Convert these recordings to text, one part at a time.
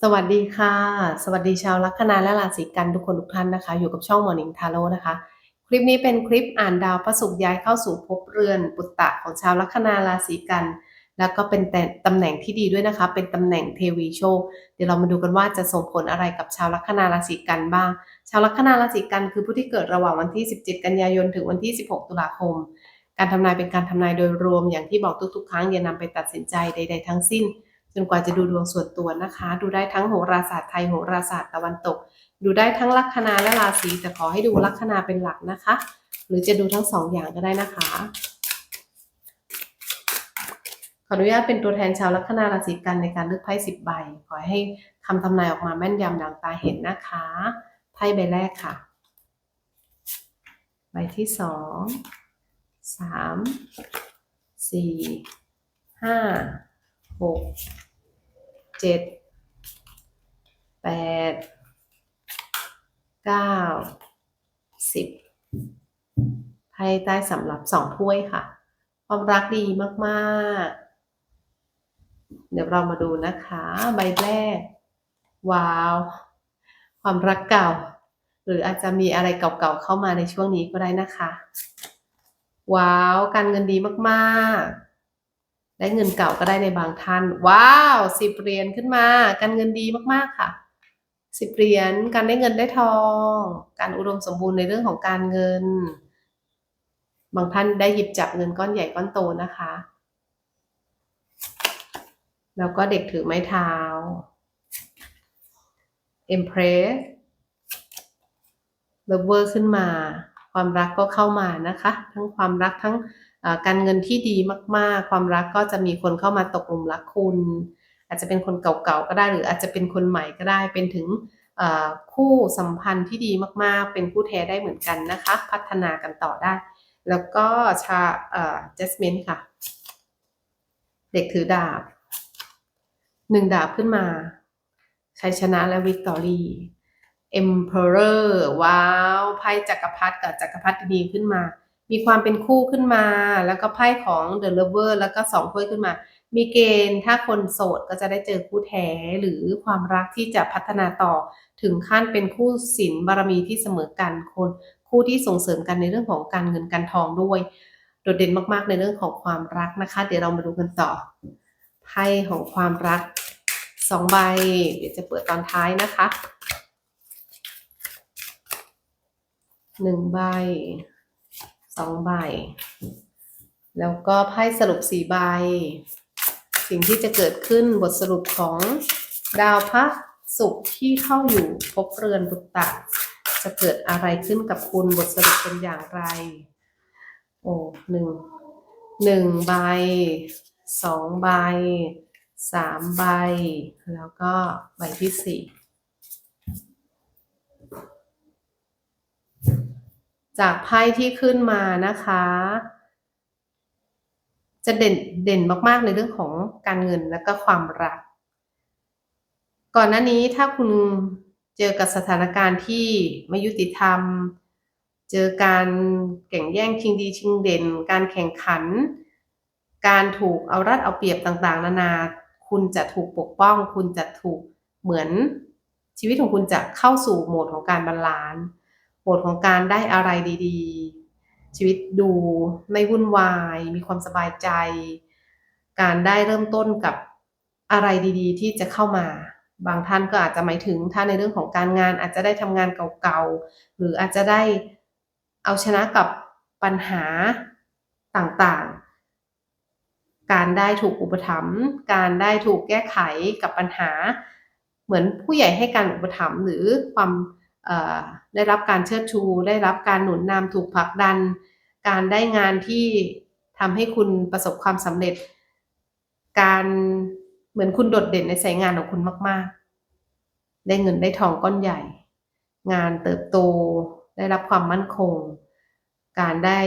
สวัสดีค่ะ สวัสดีชาวลัคนาและราศีกันทุกคนทุกท่านนะคะ อยู่กับช่อง Morning Tarot นะคะ คลิปนี้เป็นคลิปอ่านดาวพระศุกร์ย้ายเข้าสู่ภพเรือนปุตตะของชาวลัคนาราศีกัน แล้วก็เป็นตตำแหน่งที่ดีด้วยนะคะ เป็นตำแหน่งเทวีโชค เดี๋ยวเรามาดูกันว่าจะส่งผลอะไรกับชาวลัคนาราศีกันบ้าง ชาวลัคนาราศีกันคือผู้ที่เกิดระหว่างวันที่ 17 กันยายนถึงวันที่ 16 ตุลาคม การทำนายเป็นการทำนายโดยรวมอย่างที่บอกทุกๆ ครั้งอย่านำไปตัดสินใจใด ๆ ทั้งสิ้น จนกว่าจะดูดวงส่วนตัวนะคะ ดูได้ทั้งโหราศาสตร์ไทยโหราศาสตร์ตะวันตก ดูได้ทั้งลัคนาและราศีแต่ขอให้ดูลัคนาเป็นหลักนะคะ หรือจะดูทั้งสองอย่างก็ได้นะคะขออนุญาตเป็นตัวแทนชาวลัคนาราศีกันในการเลือกไพ่สิบใบ ขอให้คำทำนายออกมาแม่นยำดังตาเห็นนะคะ ไพ่ใบแรกค่ะ ใบที่สองสามสี่ห้าหก เจ็ดแปดเก้าสิบไพ่ใต้สำหรับสองถ้วยค่ะ ความรักดีมากๆ เดี๋ยวเรามาดูนะคะ ใบแรก ว้าว ความรักเก่า หรืออาจจะมีอะไรเก่าๆเข้ามาในช่วงนี้ก็ได้นะคะ ว้าว การเงินดีมากๆ ได้เงินเก่าก็ได้ในบางท่าน ว้าวสิบเหรียญขึ้นมา การเงินดีมากๆค่ะสิบเหรียญการได้เงินได้ทอง การอุดมสมบูรณ์ในเรื่องของการเงิน บางท่านได้หยิบจับเงินก้อนใหญ่ก้อนโตนะคะ แล้วก็เด็กถือไม้เท้า Empress Lover ขึ้นมา ความรักก็เข้ามานะคะ ทั้งความรักทั้ง การเงินที่ดีมากๆ ความรักก็จะมีคนเข้ามาตกหลุมรักคุณ อาจจะเป็นคนเก่าๆก็ได้หรืออาจจะเป็นคนใหม่ก็ได้เป็นถึงคู่สัมพันธ์ที่ดีมากๆ เป็นคู่แท้ได้เหมือนกันนะคะ พัฒนากันต่อได้ แล้วก็ชาเจสเมนค่ะ เด็กถือดาบหนึ่งดาบขึ้นมาชัยชนะและวิกตอรี่ Emperor ว้าวไพ่จักรพรรดิกับจักรพรรดิดีขึ้นมา มีความเป็นคู่ขึ้นมา แล้วก็ไพ่ของ The Lover แล้วก็สองถ้วยขึ้นมา มีเกณฑ์ถ้าคนโสดก็จะได้เจอคู่แท้หรือความรักที่จะพัฒนาต่อ ถึงขั้นเป็นคู่ศิลบารมีที่เสมอกันคนคู่ที่ส่งเสริมกันในเรื่องของการเงินการทองด้วย โดดเด่นมากๆในเรื่องของความรักนะคะ เดี๋ยวเรามาดูกันต่อไพ่ของความรักสองใบ เดี๋ยวจะเปิดตอนท้ายนะคะหนึ่งใบ สองใบ แล้วก็ไพ่สรุปสี่ใบ สิ่งที่จะเกิดขึ้นบทสรุปของดาวพระศุกร์ที่เข้าอยู่พบเรือนบุตตะจะเกิดอะไรขึ้นกับคุณบทสรุปเป็นอย่างไร โอ้หนึ่งหนึ่งใบสองใบสามใบ แล้วก็ใบที่สี่ จากไพ่ที่ขึ้นมานะคะ จะเด่นเด่นมากๆในเรื่องของการเงินและก็ความรัก ก่อนหน้านี้ถ้าคุณเจอกับสถานการณ์ที่ไม่ยุติธรรม เจอการแข่งแย่งชิงดีชิงเด่น การแข่งขัน การถูกเอารัดเอาเปรียบต่างๆ นานา คุณจะถูกปกป้อง คุณจะถูกเหมือนชีวิตของคุณจะเข้าสู่โหมดของการบาลานซ์ โหมดของการได้อะไรดีๆ ชีวิตดูไม่วุ่นวาย มีความสบายใจ การได้เริ่มต้นกับอะไรดีๆ ที่จะเข้ามา บางท่านก็อาจจะหมายถึงถ้าในเรื่องของการงานอาจจะได้ทำงานเก่าๆ หรืออาจจะได้เอาชนะกับปัญหาต่างๆ การได้ถูกอุปถัมภ์ การได้ถูกแก้ไขกับปัญหา เหมือนผู้ใหญ่ให้การอุปถัมภ์หรือความ ได้รับการเชิดชู ได้รับการหนุนนำถูกผลักดัน การได้งานที่ทำให้คุณประสบความสำเร็จ การเหมือนคุณโดดเด่นในสายงานของคุณมาก ๆ ได้เงินได้ทองก้อนใหญ่ งานเติบโต ได้รับความมั่นคง การได้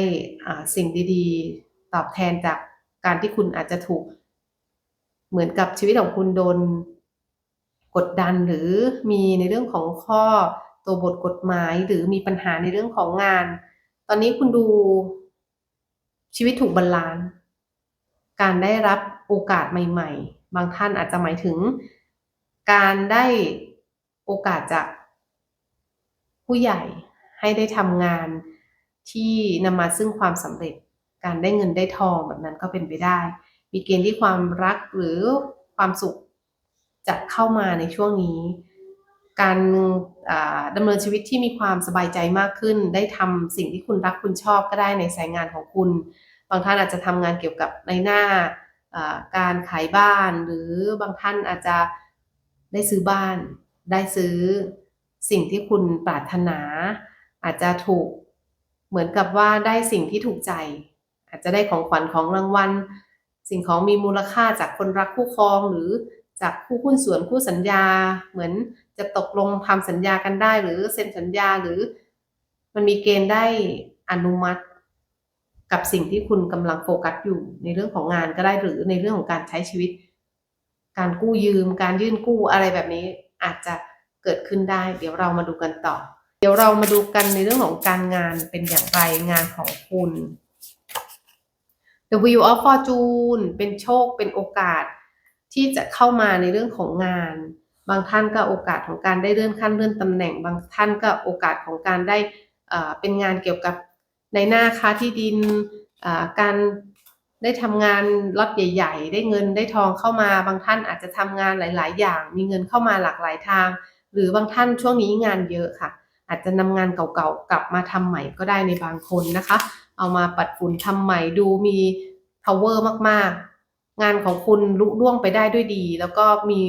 สิ่งดี ๆ ตอบแทนจากการที่คุณอาจจะถูก เหมือนกับชีวิตของคุณโดน กดดันหรือมีในเรื่องของข้อ ตัวบทกฎหมายหรือมีปัญหาในเรื่องของงาน ตอนนี้คุณดูชีวิตถูกบรรลานการได้รับโอกาสใหม่ ๆ บางท่านอาจจะหมายถึง การได้โอกาสจากผู้ใหญ่ให้ได้ทำงานที่นำมาซึ่งความสำเร็จ การได้เงินได้ทองแบบนั้นก็เป็นไปได้ มีเกณฑ์ที่ความรักหรือความสุขจะเข้ามาในช่วงนี้ การอ่าดำเนินชีวิตที่มีความสบายใจมากขึ้น ได้ทำสิ่งที่คุณรักคุณชอบก็ได้ในสายงานของคุณ บางท่านอาจจะทำงานเกี่ยวกับในหน้าอ่าการขายบ้าน หรือบางท่านอาจจะได้ซื้อบ้าน ได้ซื้อสิ่งที่คุณปรารถนา อาจจะถูกเหมือนกับว่าได้สิ่งที่ถูกใจ อาจจะได้ของขวัญของรางวัล สิ่งของมีมูลค่าจากคนรักคู่ครองหรือ จากคู่หุ้นส่วนคู่สัญญา เหมือนจะตกลงทำสัญญากันได้ หรือเซ็นสัญญาหรือ มันมีเกณฑ์ได้อนุมัติ กับสิ่งที่คุณกำลังโฟกัสอยู่ในเรื่องของงานก็ได้หรือในเรื่องของการใช้ชีวิต การกู้ยืม การยื่นกู้อะไรแบบนี้อาจจะเกิดขึ้นได้ เดี๋ยวเรามาดูกันต่อ เดี๋ยวเรามาดูกันในเรื่องของการงานเป็นอย่างไรงานของคุณ The Wheel of Fortune เป็นโชคเป็นโอกาส ที่จะเข้ามาในเรื่องของงาน บางท่านก็โอกาสของการได้เลื่อนขั้นเลื่อนตำแหน่ง บางท่านก็โอกาสของการได้เป็นงานเกี่ยวกับในหน้าค้าที่ดินการได้ทำงานล็อตใหญ่ ๆ ได้เงินได้ทองเข้ามา บางท่านอาจจะทำงานหลาย ๆ อย่าง มีเงินเข้ามาหลากหลายทาง หรือบางท่านช่วงนี้งานเยอะค่ะ อาจจะนำงานเก่าๆกลับมาทำใหม่ก็ได้ในบางคนนะคะ เอามาปัดฝุ่นทำใหม่ดูมี power มากๆ งานของคุณลุล่วงไปได้ด้วยดี แล้วก็มี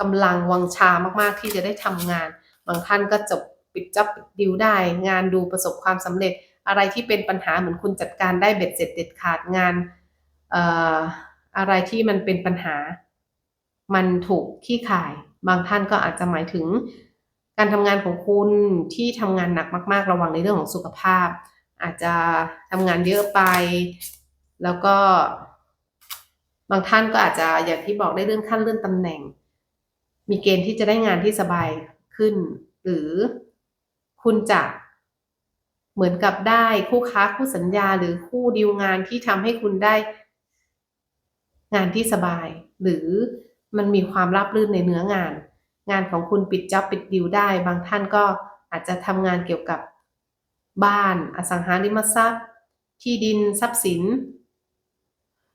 กำลังวังชามากๆที่จะได้ทำงาน บางท่านก็จบปิดจับปิดดิวได้ งานดูประสบความสำเร็จ อะไรที่เป็นปัญหาเหมือนคุณจัดการได้เบ็ดเสร็จเด็ดขาดงานอออะไรที่มันเป็นปัญหา มันถูกขี้ข่าย บางท่านก็อาจจะหมายถึง การทำงานของคุณที่ทำงานหนักมากๆ ระวังในเรื่องของสุขภาพ อาจจะทำงานเยอะไป แล้วก็ บางท่านก็อาจจะอย่างที่บอกได้เลื่อนขั้นเลื่อนตำแหน่ง มีเกณฑ์ที่จะได้งานที่สบายขึ้น หรือคุณจะเหมือนกับได้คู่ค้าคู่สัญญาหรือคู่ดีลงานที่ทำให้คุณได้ งานที่สบาย หรือมันมีความราบรื่นในเนื้องาน งานของคุณปิดจ็อบปิดดิวได้ บางท่านก็อาจจะทำงานเกี่ยวกับบ้านอสังหาริมทรัพย์ ที่ดินทรัพย์สิน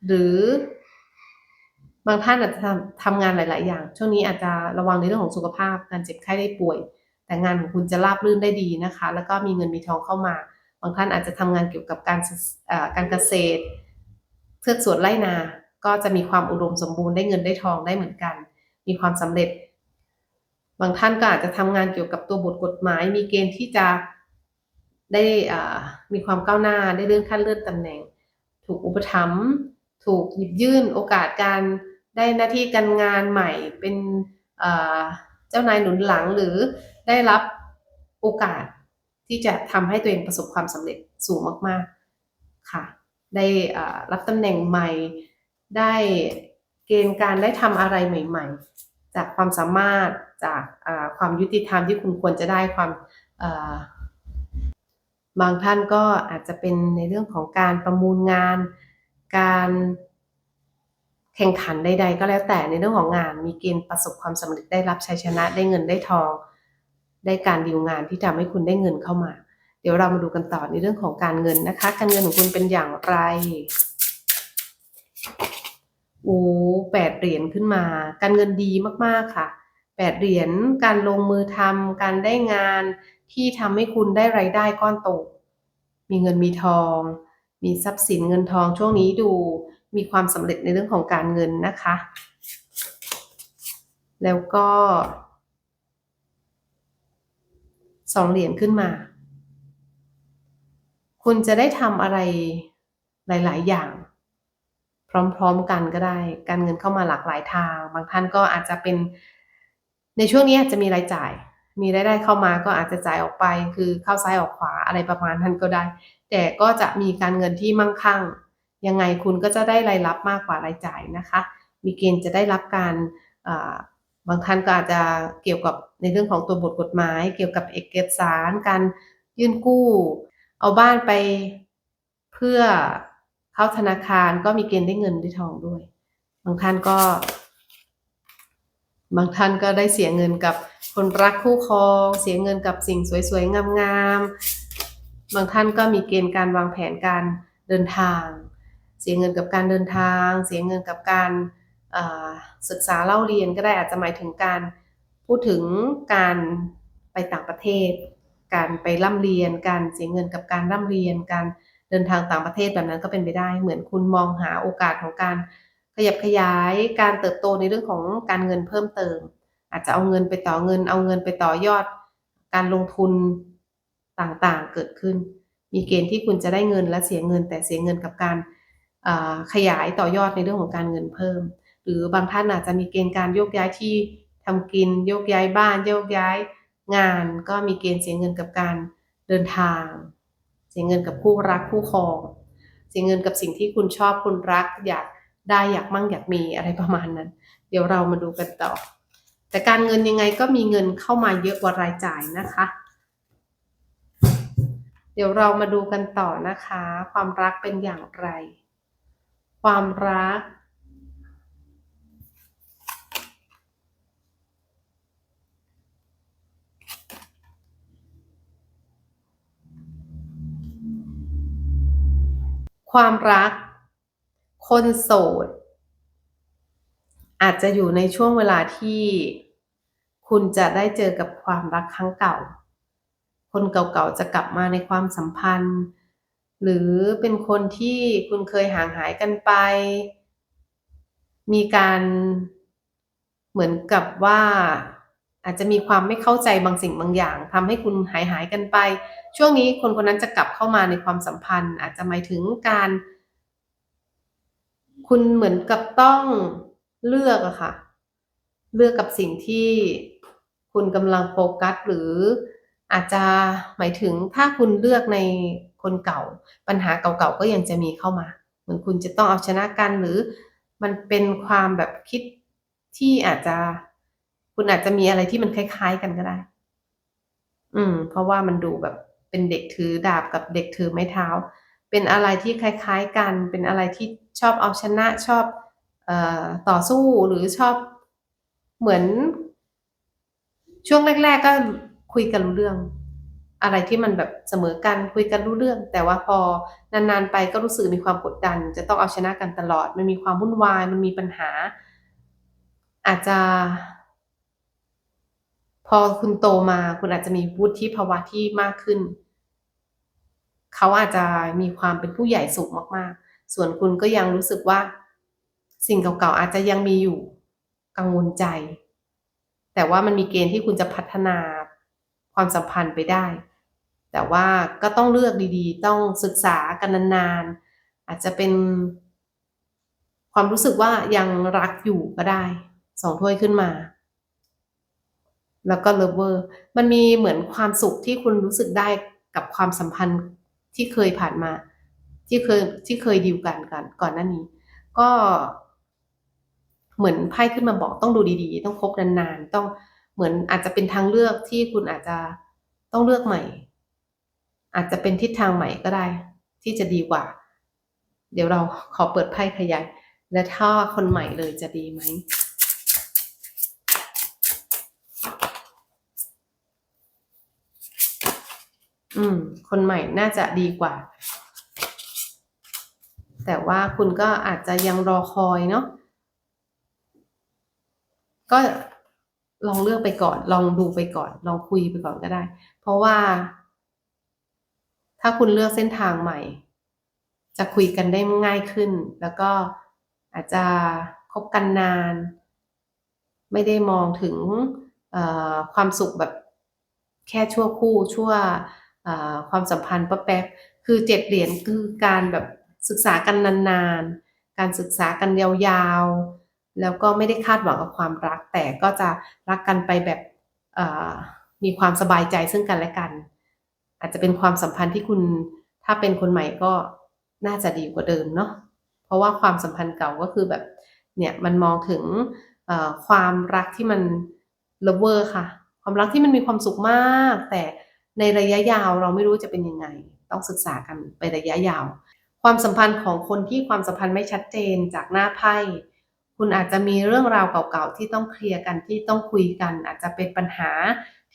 หรือ บางท่านอาจจะทำงานหลาย ๆ อย่าง ช่วงนี้อาจจะระวังในเรื่องของสุขภาพ การเจ็บไข้ได้ป่วย แต่งานของคุณจะราบรื่นได้ดีนะคะ แล้วก็มีเงินมีทองเข้ามา บางท่านอาจจะทำงานเกี่ยวกับการกเการเกษตรเทือกสวนไร่นา ก็จะมีความอุดมสมบูรณ์ได้เงินได้ทองได้เหมือนกัน มีความสำเร็จ บางท่านก็อาจจะทำงานเกี่ยวกับตัวบทกฎหมาย มีเกณฑ์ที่จะได้มีความก้าวหน้าได้เลื่อนขั้นเลื่อนตำแหน่ง ถูกอุปถัมภ์ถูกหยิบยื่นโอกาสการ ได้หน้าที่การงานใหม่เป็นเจ้านายหนุนหลังหรือได้รับโอกาสที่จะทำให้ตัวเองประสบความสำเร็จสูงมาก ๆ ค่ะ ได้รับตำแหน่งใหม่ ได้เกณฑ์การได้ทำอะไรใหม่ ๆ จากความสามารถ จากความยุติธรรมที่คุณควรจะได้ความบางท่านก็อาจจะเป็นในเรื่องของการประมูลงาน การ แข่งขันใด ๆ ก็แล้วแต่ในเรื่องของงาน มีเกณฑ์ประสบความสำเร็จได้รับชัยชนะได้เงินได้ทอง ได้การดีลงานที่ทำให้คุณได้เงินเข้ามา เดี๋ยวเรามาดูกันต่อในเรื่องของการเงินนะคะ การเงินของคุณเป็นอย่างไรโอ้แปดเหรียญขึ้นมา การเงินดีมากๆค่ะแปดเหรียญการลงมือทำการได้งานที่ทำให้คุณได้รายได้ก้อนโตมีเงินมีทอง มีทรัพย์สินเงินทองช่วงนี้ดู มีความสำเร็จในเรื่องของการเงินนะคะ แล้วก็สองเหรียญขึ้นมา คุณจะได้ทำอะไรหลาย ๆ อย่าง พร้อม ๆ กันก็ได้ การเงินเข้ามาหลากหลายทาง บางท่านก็อาจจะเป็นในช่วงนี้อาจจะมีรายจ่าย มีรายได้เข้ามาก็อาจจะจ่ายออกไป คือเข้าซ้ายออกขวาอะไรประมาณนั้นก็ได้ แต่ก็จะมีการเงินที่มั่งคั่ง ยังไงคุณก็จะได้รายรับมากกว่ารายจ่ายนะคะ มีเกณฑ์จะได้รับการบางท่านก็อาจจะเกี่ยวกับในเรื่องของตัวบทกฎหมาย เกี่ยวกับเอกสาร การยื่นกู้ เอาบ้านไปเพื่อเข้าธนาคารก็มีเกณฑ์ได้เงินได้ทองด้วย บางท่านก็ บางท่านก็ได้เสียเงินกับคนรักคู่ครอง เสียเงินกับสิ่งสวยๆงามๆบางท่านก็มีเกณฑ์การวางแผนการเดินทาง เสียเงินกับการเดินทาง เสียเงินกับการศึกษาเล่าเรียนก็ได้อาจจะหมายถึงการพูดถึงการไปต่างประเทศ การไปร่ำเรียน การเสียเงินกับการร่ำเรียน การเดินทางต่างประเทศแบบนั้นก็เป็นไปได้ เหมือนคุณมองหาโอกาสของการขยับขยายการเติบโตในเรื่องของการเงินเพิ่มเติม อาจจะเอาเงินไปต่อเงิน เอาเงินไปต่อยอด การลงทุนต่างๆเกิดขึ้น มีเกณฑ์ที่คุณจะได้เงินและเสียเงินแต่เสียเงินกับการ ขยายต่อยอดในเรื่องของการเงินเพิ่ม หรือบางท่านอาจจะมีเกณฑ์การโยกย้ายที่ทำกินโยกย้ายบ้านโยกย้ายงาน ก็มีเกณฑ์เสียเงินกับการเดินทาง เสียเงินกับคู่รักคู่ครอง เสียเงินกับสิ่งที่คุณชอบคุณรักอยากได้อยากมั่งอยากมีอะไรประมาณนั้น เดี๋ยวเรามาดูกันต่อ แต่การเงินยังไงก็มีเงินเข้ามาเยอะกว่ารายจ่ายนะคะ เดี๋ยวเรามาดูกันต่อนะคะ ความรักเป็นอย่างไร ความรัก ความรัก คนโสด อาจจะอยู่ในช่วงเวลาที่คุณจะได้เจอกับความรักครั้งเก่า คนเก่าๆจะกลับมาในความสัมพันธ์ หรือเป็นคนที่คุณเคยห่างหายกันไป มีการเหมือนกับว่าอาจจะมีความไม่เข้าใจบางสิ่งบางอย่างทำให้คุณหายหายกันไป ช่วงนี้คนคนนั้นจะกลับเข้ามาในความสัมพันธ์ อาจจะหมายถึงการ คุณเหมือนกับต้องเลือกอะค่ะ เลือกกับสิ่งที่คุณกำลังโฟกัสหรือ อาจจะหมายถึงถ้าคุณเลือกในคนเก่า ปัญหาเก่าๆก็ยังจะมีเข้ามา เหมือนคุณจะต้องเอาชนะกันหรือมันเป็นความแบบคิดที่อาจจะ คุณอาจจะมีอะไรที่มันคล้าย ๆ กันก็ได้ อืม เพราะว่ามันดูแบบเป็นเด็กถือดาบกับเด็กถือไม้เท้า เป็นอะไรที่คล้าย ๆ กัน เป็นอะไรที่ชอบเอาชนะชอบเอ่อต่อสู้หรือชอบเหมือน ช่วงแรก ๆ ก็ คุยกันรู้เรื่อง อะไรที่มันแบบเสมอกันคุยกันรู้เรื่อง แต่ว่าพอนานๆไปก็รู้สึกมีความกดดัน จะต้องเอาชนะกันตลอด มันมีความวุ่นวายมันมีปัญหา อาจจะ พอคุณโตมาคุณอาจจะมีวุฒิภาวะที่มากขึ้น เขาอาจจะมีความเป็นผู้ใหญ่สูงมากๆ ส่วนคุณก็ยังรู้สึกว่า สิ่งเก่าๆอาจจะยังมีอยู่กังวลใจ แต่ว่ามันมีเกณฑ์ที่คุณจะพัฒนา ความสัมพันธ์ไปได้ แต่ว่าก็ต้องเลือกดีๆ ต้องศึกษากันนานๆ อาจจะเป็น ความรู้สึกว่ายังรักอยู่ก็ได้2ถ้วยขึ้นมา แล้วก็ Lover มันมีเหมือนความสุขที่คุณรู้สึกได้กับความสัมพันธ์ที่เคยผ่านมา ที่เคยที่เคยดีลกันกันก่อนหน้านี้ ก็เหมือนไพ่ขึ้นมาบอกต้องดูดีๆ ต้องคบนานๆ ต้อง เหมือนอาจจะเป็นทางเลือกที่คุณอาจจะต้องเลือกใหม่ อาจจะเป็นทิศทางใหม่ก็ได้ ที่จะดีกว่า เดี๋ยวเราขอเปิดไพ่ขยายและถ้าคนใหม่เลยจะดีไหม?อืม คนใหม่น่าจะดีกว่า แต่ว่าคุณก็อาจจะยังรอคอยเนาะก็ ลองเลือกไปก่อน ลองดูไปก่อน ลองคุยไปก่อนก็ได้ เพราะว่า ถ้าคุณเลือกเส้นทางใหม่ จะคุยกันได้ง่ายขึ้น แล้วก็อาจจะคบกันนาน ไม่ได้มองถึงความสุขแบบแค่ชั่วคู่ชั่วความสัมพันธ์แป๊บคือ7เหรียญคือการแบบศึกษากันนานๆ การศึกษากันยาวๆ แล้วก็ไม่ได้คาดหวังกับความรัก แต่ก็จะรักกันไปแบบมีความสบายใจซึ่งกันและกัน อาจจะเป็นความสัมพันธ์ที่คุณถ้าเป็นคนใหม่ก็น่าจะดีกว่าเดิมเนาะเพราะว่าความสัมพันธ์เก่าก็คือแบบเนี่ยมันมองถึงความรักที่มัน Lover ค่ะ ความรักที่มันมีความสุขมาก แต่ในระยะยาวเราไม่รู้จะเป็นยังไง ต้องศึกษากันไประยะยาว ความสัมพันธ์ของคนที่ความสัมพันธ์ไม่ชัดเจนจากหน้าไพ่ คุณอาจจะมีเรื่องราวเก่าๆที่ต้องเคลียร์กันที่ต้องคุยกัน อาจจะเป็นปัญหา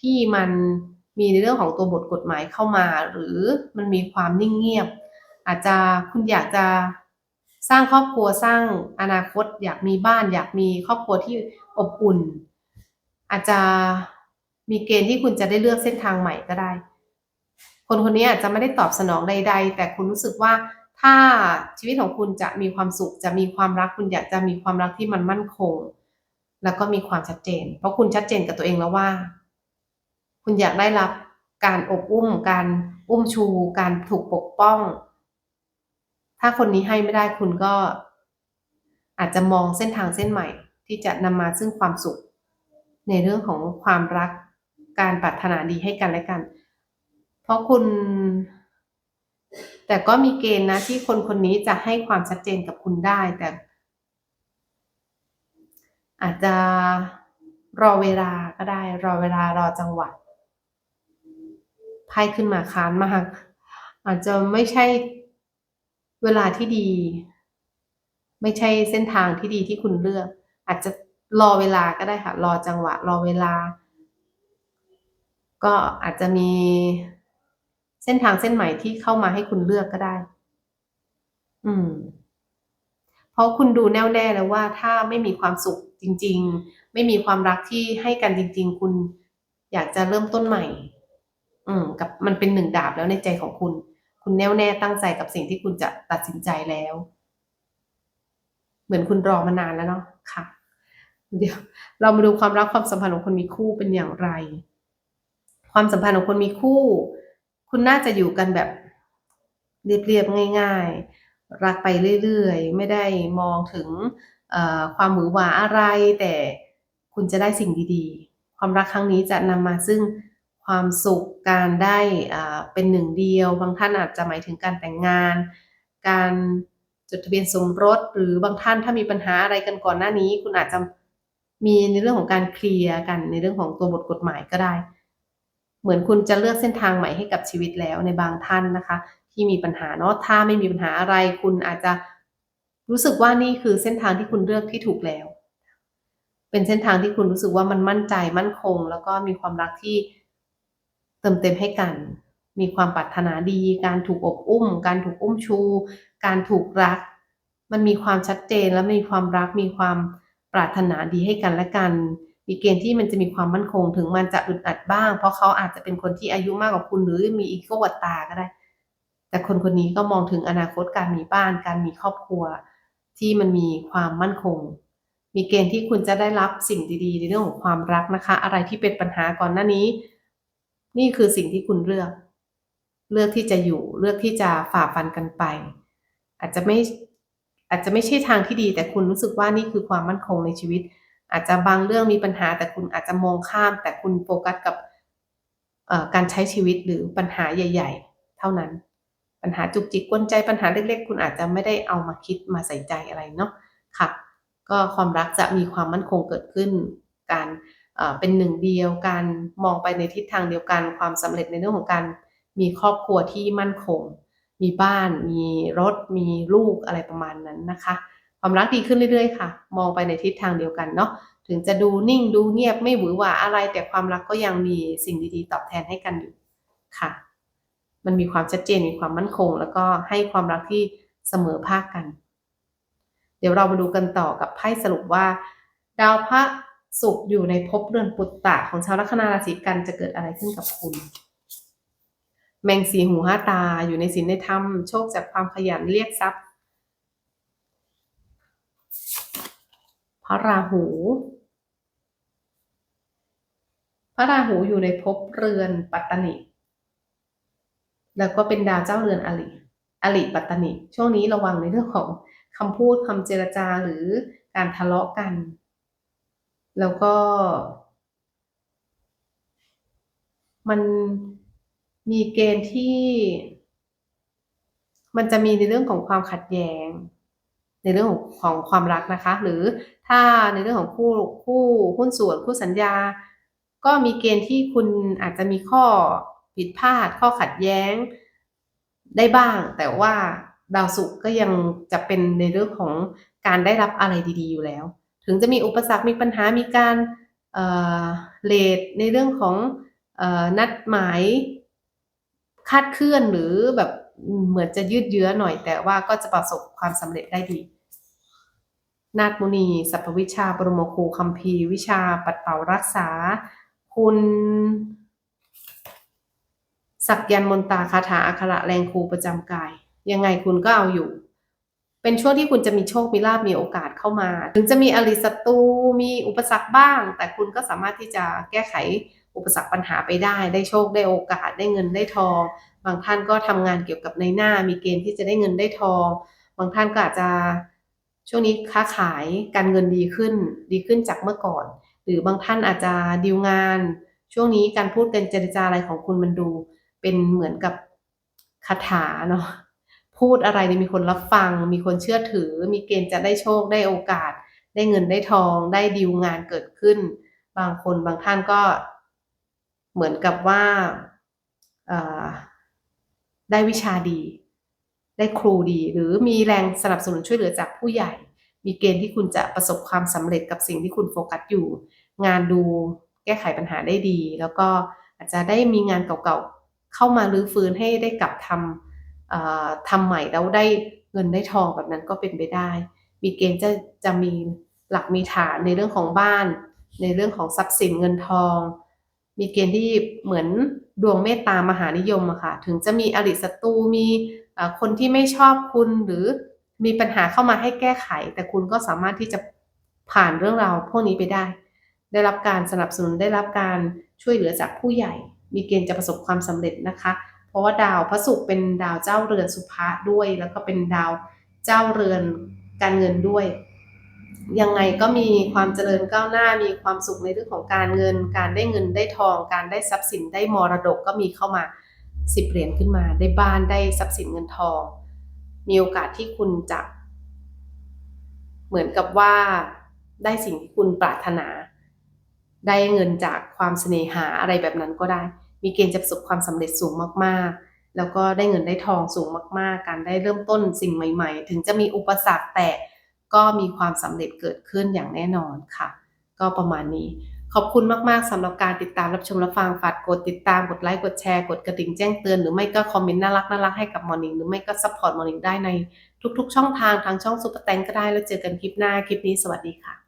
ที่มันมีในเรื่องของตัวบทกฎหมายเข้ามา หรือมันมีความนิ่งเงียบ อาจจะคุณอยากจะสร้างครอบครัวสร้างอนาคต อยากมีบ้าน อยากมีครอบครัวที่อบอุ่น อาจจะมีเกณฑ์ที่คุณจะได้เลือกเส้นทางใหม่ก็ได้ คนคนนี้อาจจะไม่ได้ตอบสนองใด ๆ แต่คุณรู้สึกว่า ถ้าชีวิตของคุณจะมีความสุข จะมีความรักคุณอยากจะมีความรักที่มันมั่นคง แล้วก็มีความชัดเจน เพราะคุณชัดเจนกับตัวเองแล้วว่า คุณอยากได้รับการอบอุ้ม การอุ้มชู การถูกปกป้อง ถ้าคนนี้ให้ไม่ได้คุณก็อาจจะมองเส้นทางเส้นใหม่ ที่จะนำมาซึ่งความสุข ในเรื่องของความรักการปรารถนาดีให้กันและกัน เพราะคุณ แต่ก็มีเกณฑ์นะที่คนคนนี้จะให้ความชัดเจนกับคุณได้ แต่ อาจจะรอเวลาก็ได้ รอเวลารอจังหวะไพ่ขึ้นมาค้านมาก อาจจะไม่ใช่เวลาที่ดี ไม่ใช่เส้นทางที่ดีที่คุณเลือก อาจจะรอเวลาก็ได้ค่ะ รอจังหวะ รอเวลา ก็อาจจะมี เส้นทางเส้นใหม่ที่เข้ามาให้คุณเลือกก็ได้ อืม เพราะคุณดูแน่วแน่แล้วว่าถ้าไม่มีความสุขจริง ๆ ไม่มีความรักที่ให้กันจริง ๆ คุณอยากจะเริ่มต้นใหม่ อืม กับมันเป็นหนึ่งดาบแล้วในใจของคุณ คุณแน่วแน่ตั้งใจกับสิ่งที่คุณจะตัดสินใจแล้ว เหมือนคุณรอมานานแล้วเนาะค่ะเดี๋ยวเรามาดูความรักความสัมพันธ์ของคนมีคู่เป็นอย่างไร ความสัมพันธ์ของคนมีคู่ คุณน่าจะอยู่กันแบบเรียบๆง่าย ๆ รักไปเรื่อยๆ ไม่ได้มองถึงความหวือหวาอะไร แต่คุณจะได้สิ่งดีๆ ความรักครั้งนี้จะนำมาซึ่งความสุขการได้เป็นหนึ่งเดียว บางท่านอาจจะหมายถึงการแต่งงาน การจดทะเบียนสมรส หรือบางท่านถ้ามีปัญหาอะไรกันก่อนหน้านี้ คุณอาจจะมีในเรื่องของการเคลียร์กันในเรื่องของตัวบทกฎหมายก็ได้ เหมือนคุณจะเลือกเส้นทางใหม่ให้กับชีวิตแล้วในบางท่านนะคะ ที่มีปัญหาเนาะถ้าไม่มีปัญหาอะไร คุณอาจจะรู้สึกว่านี่คือเส้นทางที่คุณเลือกที่ถูกแล้ว เป็นเส้นทางที่คุณรู้สึกว่ามันมั่นใจมั่นคง แล้วก็มีความรักที่เติมเต็มให้กัน มีความปรารถนาดี การถูกอบอุ้ม การถูกอุ้มชู การถูกรัก มันมีความชัดเจนและมีความรักมีความปรารถนาดีให้กันและกัน มีเกณฑ์ที่มันจะมีความมั่นคงถึงมันจะอึดอัดบ้าง เพราะเขาอาจจะเป็นคนที่อายุมากกว่าคุณหรือมีอีโก้วัตตาก็ได้ แต่คนคนนี้ก็มองถึงอนาคตการมีบ้าน การมีครอบครัว ที่มันมีความมั่นคง มีเกณฑ์ที่คุณจะได้รับสิ่งดีๆ ในเรื่องของความรักนะคะ อะไรที่เป็นปัญหาก่อนหน้านี้ นี่คือสิ่งที่คุณเลือก เลือกที่จะอยู่เลือกที่จะฝ่าฟันกันไป อาจจะไม่อาจจะไม่ใช่ทางที่ดี แต่คุณรู้สึกว่านี่คือความมั่นคงในชีวิต อาจจะบางเรื่องมีปัญหาแต่คุณอาจจะมองข้าม แต่คุณโฟกัสกับการใช้ชีวิตหรือปัญหาใหญ่ ๆ เท่านั้น ปัญหาจุกจิกกวนใจปัญหาเล็ก ๆ คุณอาจจะไม่ได้เอามาคิดมาใส่ใจอะไรเนาะค่ะ ก็ความรักจะมีความมั่นคงเกิดขึ้น การเป็นหนึ่งเดียวการมองไปในทิศทางเดียวกันความสำเร็จในเรื่องของการมีครอบครัวที่มั่นคง มีบ้าน มีรถ มีลูกอะไรประมาณนั้นนะคะ ความรักดีขึ้นเรื่อยๆค่ะ มองไปในทิศทางเดียวกันเนาะถึงจะดูนิ่งดูเงียบไม่หวือหวาอะไร แต่ความรักก็ยังมีสิ่งดีๆ ตอบแทนให้กันอยู่ค่ะ มันมีความชัดเจนมีความมั่นคง แล้วก็ให้ความรักที่เสมอภาคกัน เดี๋ยวเรามาดูกันต่อกับไพ่สรุปว่า ดาวพระศุกร์อยู่ในภพเรือนปุตตะของชาวลัคนาราศีกันจะเกิดอะไรขึ้นกับคุณแมงสีหูห้าตาอยู่ในศีลในธรรมโชคจากความขยันเรียกทรัพย์ พ ระราหู พระราหูอยู่ในภพเรือนปัตตนิแล้วก็เป็นดาวเจ้าเรือนอลิอลิปัตตนิ ช่วงนี้ระวังในเรื่องของคำพูดคำเจรจาหรือการทะเลาะกัน แล้วก็ มันมีเกณฑ์ที่ มันจะมีในเรื่องของความขัดแย้ง ในเรื่องของของความรักนะคะ หรือถ้าในเรื่องของคู่คู่หุ้นส่วนคู่สัญญา ก็มีเกณฑ์ที่คุณอาจจะมีข้อผิดพลาด ข้อขัดแย้งได้บ้าง แต่ว่าดาวศุกร์ก็ยังจะเป็นในเรื่องของการได้รับอะไรดี ๆ อยู่แล้ว ถึงจะมีอุปสรรคมีปัญหามีการเลทในเรื่องของอนัดหมายคาดเคลื่อนหรือแบบเหมือนจะยืดเยื้อหน่อยแต่ว่าก็จะประสบความสำเร็จได้ดี นาฏมุนีสัพพวิชา ปรโมครูคัมภีร์วิชาปัดเป่ารักษา คุณสักยันมนตาคาถาอัคระแรงครูประจำกาย ยังไงคุณก็เอาอยู่ เป็นช่วงที่คุณจะมีโชค มีลาบมีโอกาสเข้ามา ถึงจะมีอริศัตรูมีอุปสรรคบ้าง แต่คุณก็สามารถที่จะแก้ไขอุปสรรคปัญหาไปได้ ได้โชคได้โอกาสได้เงินได้ทอง บางท่านก็ทำงานเกี่ยวกับในหน้ามีเกณฑ์ที่จะได้เงินได้ทอง บางท่านก็อาจจะ ช่วงนี้ค้าขายการเงินดีขึ้น ดีขึ้นจากเมื่อก่อน หรือบางท่านอาจจะดีลงาน ช่วงนี้การพูดกันเจรจาอะไรของคุณมันดู เป็นเหมือนกับคาถาเนาะพูดอะไรมีคนรับฟัง มีคนเชื่อถือ มีเกณฑ์จะได้โชคได้โอกาส ได้เงินได้ทองได้ดีลงานเกิดขึ้น บางคนบางท่านก็เหมือนกับว่าได้วิชาดี ได้ครูดี หรือมีแรงสนับสนุนช่วยเหลือจากผู้ใหญ่ มีเกณฑ์ที่คุณจะประสบความสำเร็จกับสิ่งที่คุณโฟกัสอยู่ งานดูแก้ไขปัญหาได้ดี แล้วก็อาจจะได้มีงานเก่าๆเข้ามาลื้อฟื้นให้ได้กลับทำทำใหม่แล้วได้เงินได้ทองแบบนั้นก็เป็นไปได้ มีเกณฑ์จะจะมีหลักมีฐานในเรื่องของบ้าน ในเรื่องของทรัพย์สินเงินทอง มีเกณฑ์ที่เหมือนดวงเมตตามหานิยมอะค่ะ ถึงจะมีอริศัตรูมี คนที่ไม่ชอบคุณหรือมีปัญหาเข้ามาให้แก้ไข แต่คุณก็สามารถที่จะผ่านเรื่องราวพวกนี้ไปได้ ได้รับการสนับสนุนได้รับการช่วยเหลือจากผู้ใหญ่ มีเกณฑ์จะประสบความสำเร็จนะคะ เพราะว่าดาวพระศุกร์เป็นดาวเจ้าเรือนสุภะด้วย แล้วก็เป็นดาวเจ้าเรือนการเงินด้วย ยังไงก็มีความเจริญก้าวหน้ามีความสุขในเรื่องของการเงิน การได้เงินได้ทอง การได้ทรัพย์สินได้มรดกก็มีเข้ามา สิบเหรียญขึ้นมา ได้บ้านได้ทรัพย์สินเงินทอง มีโอกาสที่คุณจะ เหมือนกับว่าได้สิ่งที่คุณปรารถนา ได้เงินจากความเสน่หาอะไรแบบนั้นก็ได้ มีเกณฑ์จะประสบความสำเร็จสูงมากๆ แล้วก็ได้เงินได้ทองสูงมากๆ การได้เริ่มต้นสิ่งใหม่ ๆ ถึงจะมีอุปสรรคแต่ก็มีความสำเร็จเกิดขึ้นอย่างแน่นอนค่ะ ก็ประมาณนี้ ขอบคุณมากๆสำหรับการติดตามรับชมรับฟังฝากกดติดตามกดไลค์กดแชร์กดกระดิ่งแจ้งเตือนหรือไม่ก็คอมเมนต์น่ารักน่ารักให้กับมอร์นิ่งหรือไม่ก็ซัพพอร์ตมอร์นิ่งได้ในทุกๆ ช่องทางทางช่องซุปเปอร์แตงก็ได้แล้วเจอกันคลิปหน้าคลิปนี้สวัสดีค่ะ